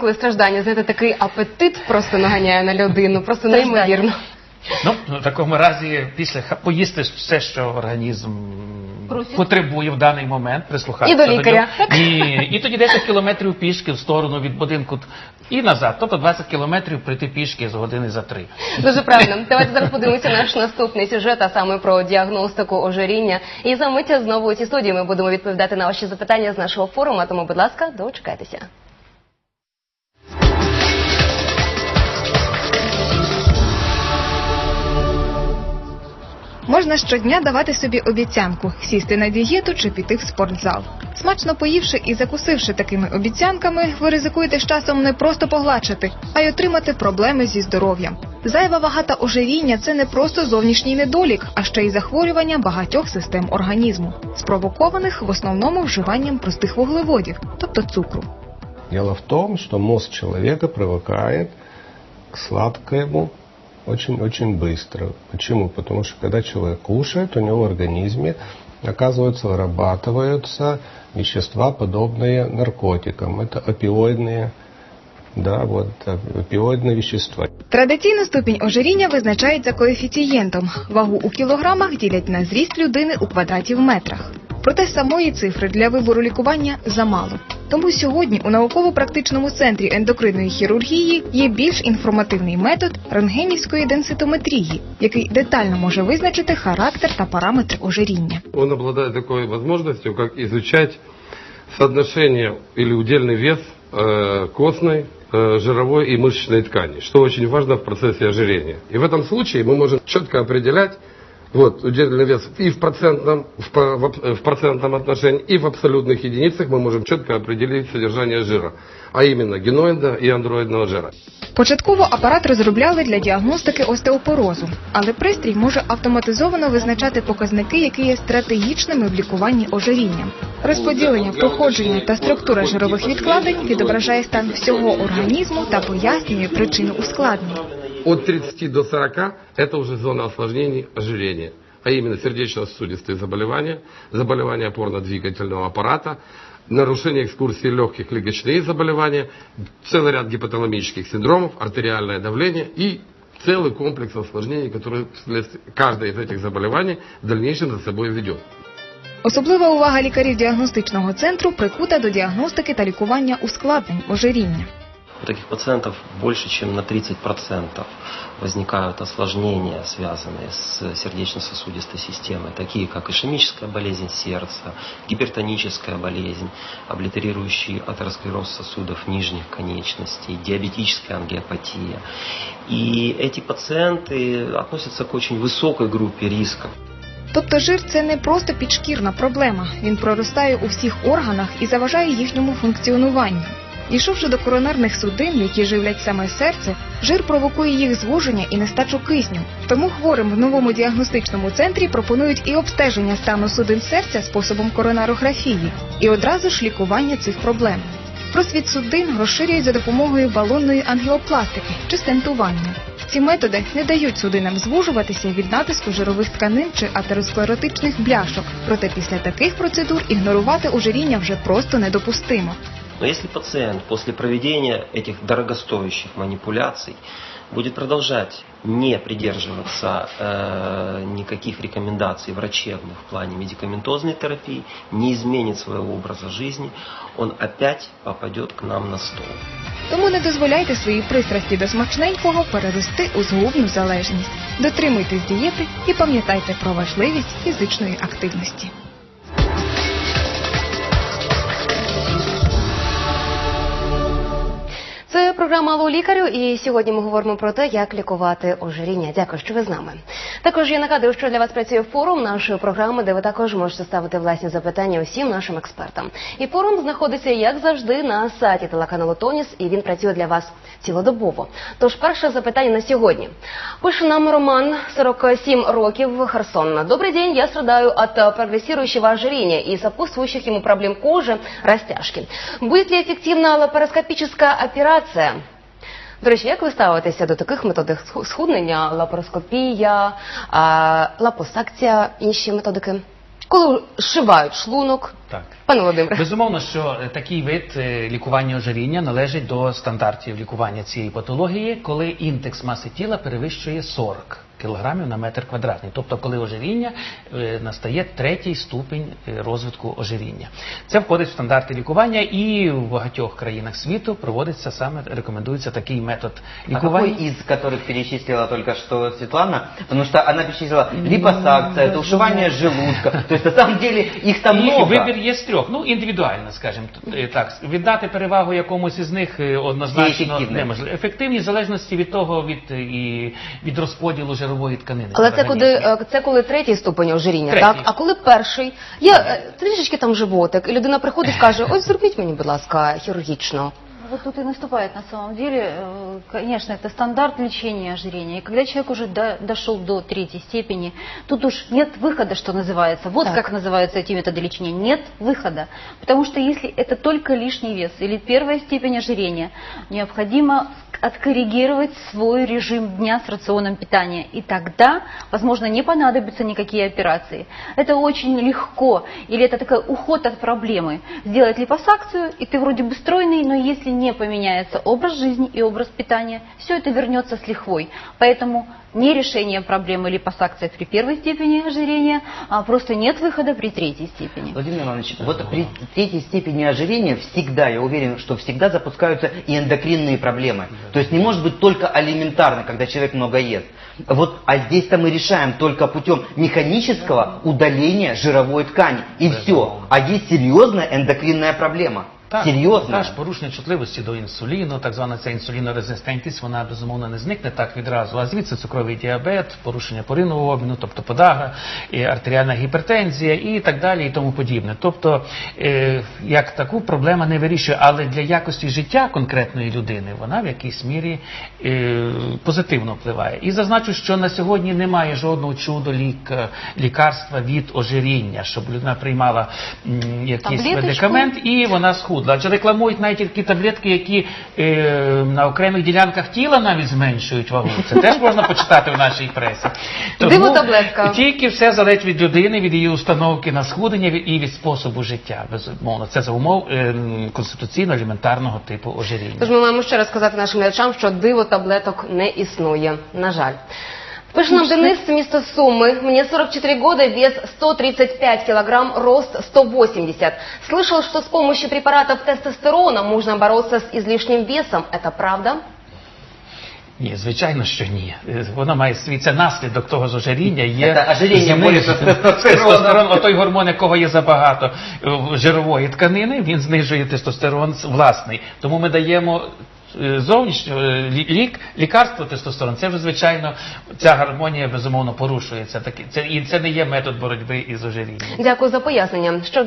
Коли страждання, знаєте, такий апетит просто наганяє на людину, просто неймовірно. Ну, в такому разі, після ха- поїсти все, що організм Просить. потребує в даний момент, прислухатися І до лікаря, нього. І, і тоді 10 кілометрів пішки в сторону від будинку і назад. Тобто 20 кілометрів прийти пішки з години за три. Дуже правильно. Давайте зараз подивимося наш наступний сюжет, а саме про діагностику ожиріння. І за миття знову у цій студії ми будемо відповідати на ваші запитання з нашого форуму. Тому, будь ласка, дочекайтеся. Можна щодня давати собі обіцянку сісти на дієту чи піти в спортзал. Смачно поївши і закусивши такими обіцянками, ви ризикуєте з часом не просто погладшати, а й отримати проблеми зі здоров'ям. Зайва вага та ожиріння це не просто зовнішній недолік, а ще й захворювання багатьох систем організму, спровокованих в основному вживанням простих вуглеводів, тобто цукру. Дело в том, что мозг человека привыкает к сладкому очень-очень быстро. Почему? Потому что когда человек кушает, у него в организме, оказывается, вырабатываются вещества, подобные наркотикам. Это опиоидные, да, вот, опиоидные вещества. Традиційно ступінь ожиріння визначається коефіцієнтом. Вагу у кілограмах ділять на зріст людини у квадраті в метрах. Проте самої цифри для вибору лікування замало. Тому сьогодні у науково-практичному центрі ендокринної хірургії є більш інформативний метод рентгенівської денситометрії, який детально може визначити характер та параметри ожиріння. Он обладает такой возможностью, как изучать соотношение или удельный вес э, костной, э, жировой и мышечной ткани, что очень важно в процессе ожирения. И в этом случае мы можем четко определять вот, удельный вес и в процентном, в, по- в аб- в процентном отношении, и в абсолютных единицах мы можем четко определить содержание жира, а именно геноида и андроидного жира. Початково апарат розробляли для діагностики остеопорозу, але пристрій може автоматизовано визначати показники, які є стратегічними в лікуванні ожиріння. Розподілення, проходження та структура жирових відкладень відображає стан всього організму та пояснює причину ускладнень. От 30 до 40 это уже зона осложнений ожирения, а именно сердечно-сосудистые заболевания, заболевания опорно-двигательного аппарата, нарушение экскурсии легких легочные заболевания, целый ряд гипоталамических синдромов, артериальное давление и целый комплекс осложнений, который вследствие- каждое из этих заболеваний в дальнейшем за собой ведет. Особлива увага лікарів діагностичного центру прикута до діагностики та лікування ускладнень ожиріння. У таких пациентов больше, чем на 30% возникают осложнения, связанные с сердечно-сосудистой системой, такие как ишемическая болезнь сердца, гипертоническая болезнь, облитерирующий атеросклероз сосудов нижних конечностей, диабетическая ангиопатия. И эти пациенты относятся к очень высокой группе риска. Тобто жир це не просто підшкірна проблема. Він проростає у всіх органах і заважає їхньому функціонуванню. Дійшовши до коронарних судин, які живлять саме серце, жир провокує їх звуження і нестачу кисню. Тому хворим в новому діагностичному центрі пропонують і обстеження стану судин серця способом коронарографії, і одразу ж лікування цих проблем. Просвіт судин розширюють за допомогою балонної ангіопластики чи стентування. Ці методи не дають судинам звужуватися від натиску жирових тканин чи атеросклеротичних бляшок. Проте після таких процедур ігнорувати ожиріння вже просто недопустимо. Но если пациент после проведения этих дорогостоящих манипуляций будет продолжать не придерживаться э, никаких рекомендаций врачебных в плане медикаментозной терапии, не изменит своего образа жизни, он опять попадет к нам на стол. Тому не дозволяйте своїй пристрасті до смачненького перерости у згубну залежність. Дотримуйтесь дієти і пам'ятайте про важливість фізичної активності. програма «Алло, лікарю, і сьогодні ми говоримо про те, як лікувати ожиріння. Дякую, що ви з нами. Також я нагадую, що для вас працює форум нашої програми, де ви також можете ставити власні запитання усім нашим експертам. І форум знаходиться, як завжди, на сайті телеканалу Тоніс, і він працює для вас цілодобово. Тож перше запитання на сьогодні. Пише нам Роман, 47 років, Херсон. Добрый день, я страдаю от э, прогрессирующего ожирения и сопутствующих ему проблем кожи, растяжки. Будет ли эффективна лапароскопическая операция? До речі, як ви ставитеся до таких методик сху- схуднення, лапароскопія, лапосакція, інші методики? Коли шивають шлунок, Так. Пане Володимире. Безумовно, що е, такий вид е, лікування ожиріння належить до стандартів лікування цієї патології, коли індекс маси тіла перевищує 40 кілограмів на метр квадратний. Тобто, коли ожиріння е, настає третій ступінь розвитку ожиріння. Це входить в стандарти лікування, і в багатьох країнах світу проводиться саме рекомендується такий метод А лікування. какой из которых перечислила только что Светлана? Потому что она перечислила липосакция, это ушивание желудка. То есть на самом деле их там І много. Вибір є з трьох. Ну, індивідуально, скажімо е, так. Віддати перевагу якомусь із них е, однозначно неможливо. Ефективні в залежності від того, від, е, і, від розподілу жирової тканини. Але це коли це коли третій ступень ожиріння, Третій. так? А коли перший є трішечки там животик, і людина приходить і каже: ось зробіть мені, будь ласка, хірургічно. Вот тут и наступает на самом деле, э, конечно, это стандарт лечения ожирения. И когда человек уже до- дошел до третьей степени, тут уж нет выхода, что называется. Вот Так. как называются эти методы лечения. Нет выхода. Потому что если это только лишний вес или первая степень ожирения, необходимо откоррегировать свой режим дня с рационом питания. И тогда, возможно, не понадобятся никакие операции. Это очень легко. Или это такой уход от проблемы. Сделать липосакцию, и ты вроде бы стройный, но если не поменяется образ жизни и образ питания, все это вернется с лихвой. Поэтому не решение проблемы липосакция при первой степени ожирения, а просто нет выхода при третьей степени. Владимир Иванович, вот при третьей степени ожирения всегда, я уверен, что всегда запускаются и эндокринные проблемы. То есть не может быть только алиментарно, когда человек много ест. Вот, а здесь-то мы решаем только путем механического удаления жировой ткани. И все. А есть серьезная эндокринная проблема. Так. Та ж порушення чутливості до інсуліну, так звана ця інсулінорезистентність, вона безумовно не зникне так відразу. А звідси цукровий діабет, порушення поринного обміну, тобто подагра, і артеріальна гіпертензія і так далі, і тому подібне. Тобто, е, як таку проблема не вирішує, але для якості життя конкретної людини вона в якійсь мірі е, позитивно впливає. І зазначу, що на сьогодні немає жодного чудо лік, лікарства від ожиріння, щоб людина приймала м, якийсь Таблеточку? медикамент і вона схудла. Адже рекламують навіть такі таблетки, які е, на окремих ділянках тіла навіть зменшують вагу. Це теж можна почитати в нашій пресі. Диво-таблетка. Тільки все залежить від людини, від її установки на схудення і від способу життя. Безумовно, це за умов е, конституційно-елементарного типу ожиріння. Тож ми маємо ще раз сказати нашим глядачам, що диво таблеток не існує. На жаль. Пише нам Денис, місто Суми. Мне 44 года, вес 135 килограмм, рост 180. Слышал, что с помощью препаратов тестостерона можно бороться с излишним весом. Это правда? Ні, звичайно, що ні. Е, Воно має свій це наслідок того ж ожиріння. Є Це ожиріння зниження- борються з тестостероном. Тестостерон, отой гормон, якого є забагато е, жирової тканини, він знижує тестостерон с- власний. Тому ми даємо. Е, Зовнішньо е, лі- лік, лікарство тестостерон, це вже звичайно ця гармонія безумовно порушується. Такі це і це не є метод боротьби із ожирінням. Дякую за пояснення. Що